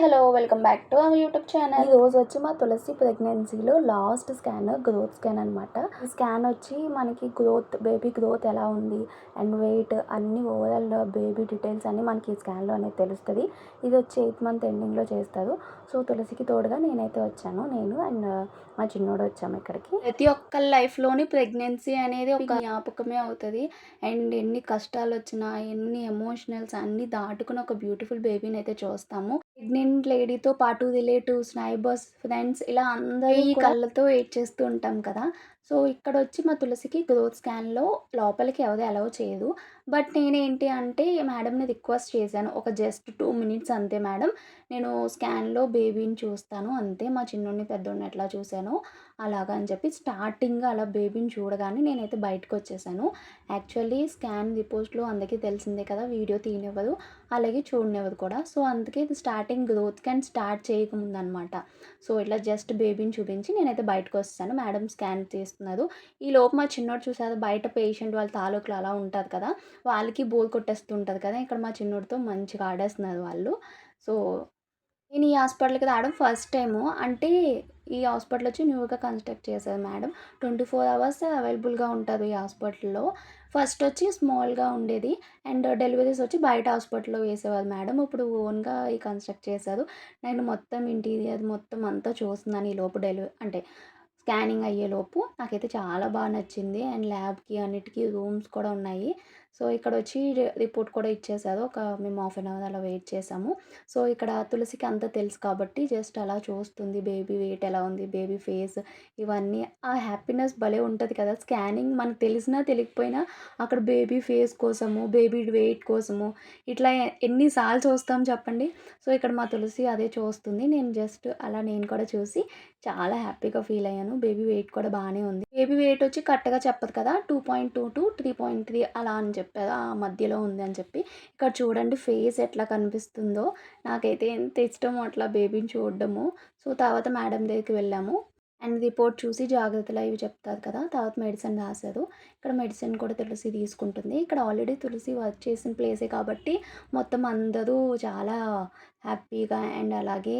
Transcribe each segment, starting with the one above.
Hello welcome back to our YouTube channel. ఈ రోజు వచ్చి మా తులసి ప్రెగ్నెన్సీలో లాస్ట్ స్కాన్ గ్రోత్ స్కాన్ అనమాట స్కాన్ వచ్చి మనకి గ్రోత్ బేబీ గ్రోత్ ఎలా ఉంది అండ్ వెయిట్ అన్ని ఓవరాల్ బేబీ డీటెయిల్స్ అన్ని మనకి ఈ స్కాన్లో అనేది తెలుస్తుంది. ఇది వచ్చి ఎయిత్ మంత్ ఎండింగ్లో చేస్తారు. సో తులసికి తోడుగా నేనైతే వచ్చాను. నేను అండ్ మా చిన్నోడు వచ్చాము ఇక్కడికి. ప్రతి ఒక్క లైఫ్లోని ప్రెగ్నెన్సీ అనేది ఒక జ్ఞాపకమే అవుతుంది. అండ్ ఎన్ని కష్టాలు వచ్చినా ఎన్ని ఎమోషనల్స్ అన్ని దాటుకుని ఒక బ్యూటిఫుల్ బేబీని అయితే చూస్తాము. ప్రెగ్నెంట్ లేడీతో పాటు రిలేటివ్స్ నైబర్స్ ఫ్రెండ్స్ ఇలా అందరూ ఈ కళ్ళతో వెయిట్ చేస్తూ ఉంటాం కదా. సో ఇక్కడ వచ్చి మా తులసికి గ్రోత్ స్కాన్లో లోపలికి ఎవరు అలౌ చేయదు. బట్ నేనేంటి అంటే మేడంని రిక్వెస్ట్ చేశాను. ఒక జస్ట్ టూ మినిట్స్ అంతే మేడం. నేను స్కాన్లో బేబీని చూస్తాను అంతే. మా చిన్నోడిని పెద్దోడిని ఎట్లా చూశాను అలాగా అని చెప్పి స్టార్టింగ్ అలా బేబీని చూడగానే నేనైతే బయటకు వచ్చేసాను యాక్చువల్లీ స్కాన్ రిపోర్ట్లో అందరికీ తెలిసిందే కదా వీడియో తీయనివ్వదు అలాగే చూడనివ్వదు కూడా. సో అందుకే ఇది స్టార్టింగ్ గ్రోత్ క్యాన్ స్టార్ట్ చేయకముందనమాట. సో ఇట్లా జస్ట్ బేబీని చూపించి నేనైతే బయటకు వస్తాను మేడం స్కాన్ చేస్తున్నారు. ఈ లోపు మా చిన్నోడు చూసారు బయట పేషెంట్ వాళ్ళ తాలూకులు అలా ఉంటుంది కదా వాళ్ళకి బోర్ కొట్టేస్తుంటుంది కదా ఇక్కడ మా చిన్నోడితో మంచిగా ఆడేస్తున్నారు వాళ్ళు. సో నేను ఈ హాస్పిటల్కి రావడం ఫస్ట్ టైము. అంటే ఈ హాస్పిటల్ వచ్చి న్యూగా కన్స్ట్రక్ట్ చేశారు మేడం. ట్వంటీ ఫోర్ అవర్స్ అవైలబుల్గా ఉంటుంది ఈ హాస్పిటల్లో. ఫస్ట్ వచ్చి స్మాల్గా ఉండేది. అండ్ డెలివరీస్ వచ్చి బయట హాస్పిటల్లో వేసేవారు మేడం. ఇప్పుడు ఓన్గా ఈ కన్స్ట్రక్ట్ చేశారు. నేను మొత్తం ఇంటీరియర్ మొత్తం అంతా చూస్తున్నాను ఈ లోపు డెలివరీ అంటే స్కానింగ్ అయ్యేలోపు నాకైతే చాలా బాగా నచ్చింది. అండ్ ల్యాబ్కి అన్నిటికీ రూమ్స్ కూడా ఉన్నాయి. సో ఇక్కడ వచ్చి రిపోర్ట్ కూడా ఇచ్చేసారు ఒక మేము హాఫ్ అన్ అవర్ అలా వెయిట్ చేసాము సో ఇక్కడ తులసికి అంతా తెలుసు కాబట్టి జస్ట్ అలా చూస్తుంది. బేబీ వెయిట్ ఎలా ఉంది? బేబీ ఫేస్ ఇవన్నీ. ఆ హ్యాపీనెస్ భలే ఉంటుంది కదా! స్కానింగ్ మనకు తెలిసినా తెలియకపోయినా అక్కడ బేబీ ఫేస్ కోసము బేబీ వెయిట్ కోసము ఇట్లా ఎన్నిసార్లు చూస్తాం చెప్పండి? సో ఇక్కడ మా తులసి అదే చూస్తుంది. నేను జస్ట్ అలా నేను కూడా చూసి చాలా హ్యాపీగా ఫీల్ అయ్యాను. బేబీ వెయిట్ కూడా బాగానే ఉంది. బేబీ వెయిట్ వచ్చి కరెక్ట్గా చెప్పదు కదా two point two to three point three అలా అని చెప్పారు ఆ మధ్యలో ఉంది అని చెప్పి. ఇక్కడ చూడండి ఫేస్ ఎట్లా కనిపిస్తుందో. నాకైతే ఎంత ఇష్టమో అట్లా బేబీని చూడడము. సో తర్వాత మేడం దగ్గరికి వెళ్ళాము. అండ్ రిపోర్ట్ చూసి జాగ్రత్తలు అవి చెప్తారు కదా తర్వాత మెడిసిన్ రాశారు. ఇక్కడ మెడిసిన్ కూడా తులసి తీసుకుంటుంది. ఇక్కడ ఆల్రెడీ తులసి వర్క్ చేసిన ప్లేసే కాబట్టి మొత్తం అందరూ చాలా హ్యాపీగా అండ్ అలాగే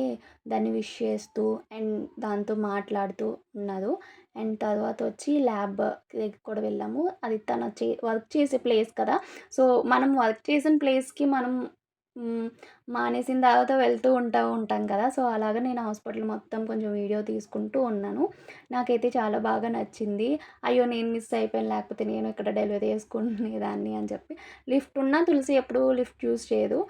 దాన్ని విష్ చేస్తూ అండ్ దాంతో మాట్లాడుతూ ఉన్నారు. అండ్ తర్వాత వచ్చి ల్యాబ్ దగ్గరికి కూడా వెళ్ళాము. అది తన చే వర్క్ చేసే ప్లేస్ కదా. సో మనం వర్క్ చేసిన ప్లేస్కి మనం మానేసిన తర్వాత వెళ్తూ ఉంటా ఉంటాం కదా! సో అలాగా నేను హాస్పిటల్ మొత్తం కొంచెం వీడియో తీసుకుంటూ ఉన్నాను. నాకైతే చాలా బాగా నచ్చింది. అయ్యో! నేను మిస్ అయిపోయాను. లేకపోతే నేను ఇక్కడ డెలివరీ చేసుకునేదాన్ని అని చెప్పి. లిఫ్ట్ ఉన్నా తులసి ఎప్పుడు లిఫ్ట్ యూస్ చేయదు.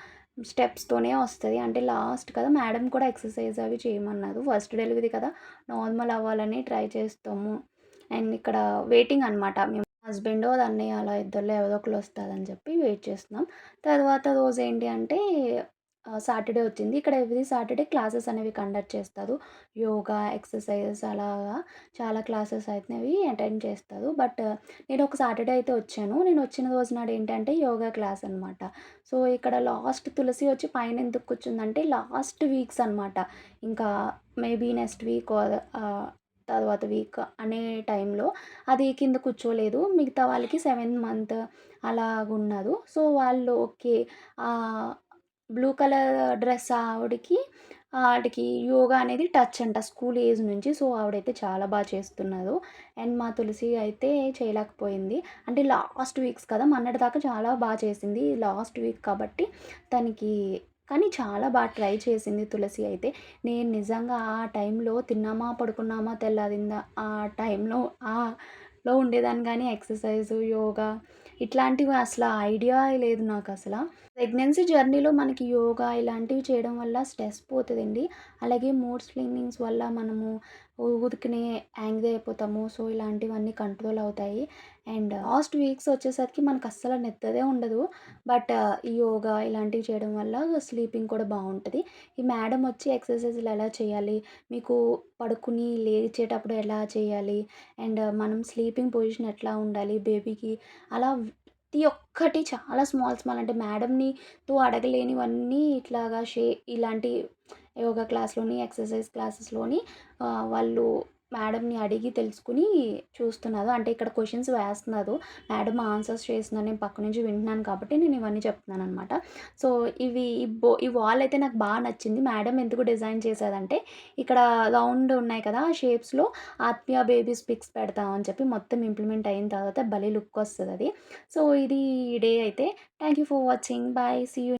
స్టెప్స్తోనే వస్తుంది. అంటే లాస్ట్ కదా! మేడం కూడా ఎక్సర్సైజ్ అవి చేయమన్నారు. ఫస్ట్ డెలివరీ కదా! నార్మల్ అవ్వాలని ట్రై చేస్తాము. అండ్ ఇక్కడ వెయిటింగ్ అనమాట మేము హస్బెండ్ అన్నయ్య అలా ఇద్దరులో ఎవరో ఒకరు వస్తారని చెప్పి వెయిట్ చేస్తున్నాం. తర్వాత రోజు ఏంటి అంటే సాటర్డే వచ్చింది. ఇక్కడ ఎవ్రీ సాటర్డే క్లాసెస్ అనేవి కండక్ట్ చేస్తారు. యోగా ఎక్సర్సైజెస్ అలాగా చాలా క్లాసెస్ అనేవి అటెండ్ చేస్తారు. బట్ నేను ఒక సాటర్డే అయితే వచ్చాను. నేను వచ్చిన రోజు నాడు ఏంటంటే యోగా క్లాస్ అనమాట సో ఇక్కడ లాస్ట్ తులసి వచ్చి పైన ఎందుకు కూర్చుందంటే లాస్ట్ వీక్స్ అనమాట ఇంకా మేబీ నెక్స్ట్ వీక్ తర్వాత వీక్ అనే టైంలో అది కింద కూర్చోలేదు. మిగతా వాళ్ళకి సెవెన్ మంత్ అలాగున్నారు సో వాళ్ళు ఓకే. బ్లూ కలర్ డ్రెస్ ఆవిడకి వాటికి యోగా అనేది టచ్ అంట స్కూల్ ఏజ్ నుంచి. సో ఆవిడైతే చాలా బాగా చేస్తున్నారు. అండ్ మా తులసి అయితే చేయలేకపోయింది. అంటే లాస్ట్ వీక్స్ కదా మొన్నటి దాకా చాలా బాగా చేసింది. లాస్ట్ వీక్ కాబట్టి తనకి కానీ చాలా బాగా ట్రై చేసింది తులసి అయితే. నేను నిజంగా ఆ టైంలో తిన్నామా పడుకున్నామా తెల్లదిందా ఆ టైంలో లో ఉండేదాన్ని కానీ ఎక్సర్సైజ్ యోగా ఇట్లాంటివి అసలు ఐడియా లేదు నాకు అసలు. ప్రెగ్నెన్సీ జర్నీలో మనకి యోగా ఇలాంటివి చేయడం వల్ల స్ట్రెస్ పోతుందండి. అలాగే మూడ్ స్వింగింగ్స్ వల్ల మనము ఊరికనే యాంగ్రీ అయిపోతాము సో ఇలాంటివన్నీ కంట్రోల్ అవుతాయి అండ్ లాస్ట్ వీక్స్ వచ్చేసరికి మనకు అస్సలు నిద్రదే ఉండదు బట్ ఈ యోగా ఇలాంటివి చేయడం వల్ల స్లీపింగ్ కూడా బాగుంటుంది ఈ మేడం వచ్చి ఎక్సర్సైజ్లు ఎలా చేయాలి మీకు పడుకుని లేచేటప్పుడు ఎలా చేయాలి అండ్ మనం స్లీపింగ్ పొజిషన్ ఎట్లా ఉండాలి బేబీకి అలా ప్రతి ఒక్కటి చాలా స్మాల్ స్మాల్ అంటే మేడంని తో అడగలేనివన్నీ ఇట్లాగా షే ఇలాంటి యోగా క్లాస్లోని ఎక్సర్సైజ్ క్లాసెస్లోని వాళ్ళు మేడంని అడిగి తెలుసుకుని చూస్తున్నారు. అంటే ఇక్కడ క్వశ్చన్స్ వేస్తున్నారు. మేడం ఆన్సర్స్ చేస్తున్నారు. నేను పక్క నుంచి వింటున్నాను కాబట్టి నేను ఇవన్నీ చెప్తున్నాను అనమాట సో ఇవి ఈ బో ఈ వాల్ అయితే నాకు బాగా నచ్చింది. మేడం ఎందుకు డిజైన్ చేశారంటే ఇక్కడ రౌండ్ ఉన్నాయి కదా ఆ షేప్స్లో ఆత్మీయ బేబీస్ పిక్స్ పెడతామని అని చెప్పి మొత్తం ఇంప్లిమెంట్ అయిన తర్వాత భలే లుక్ వస్తుంది అది. సో ఇది డే అయితే. Thank you for watching. Bye. See you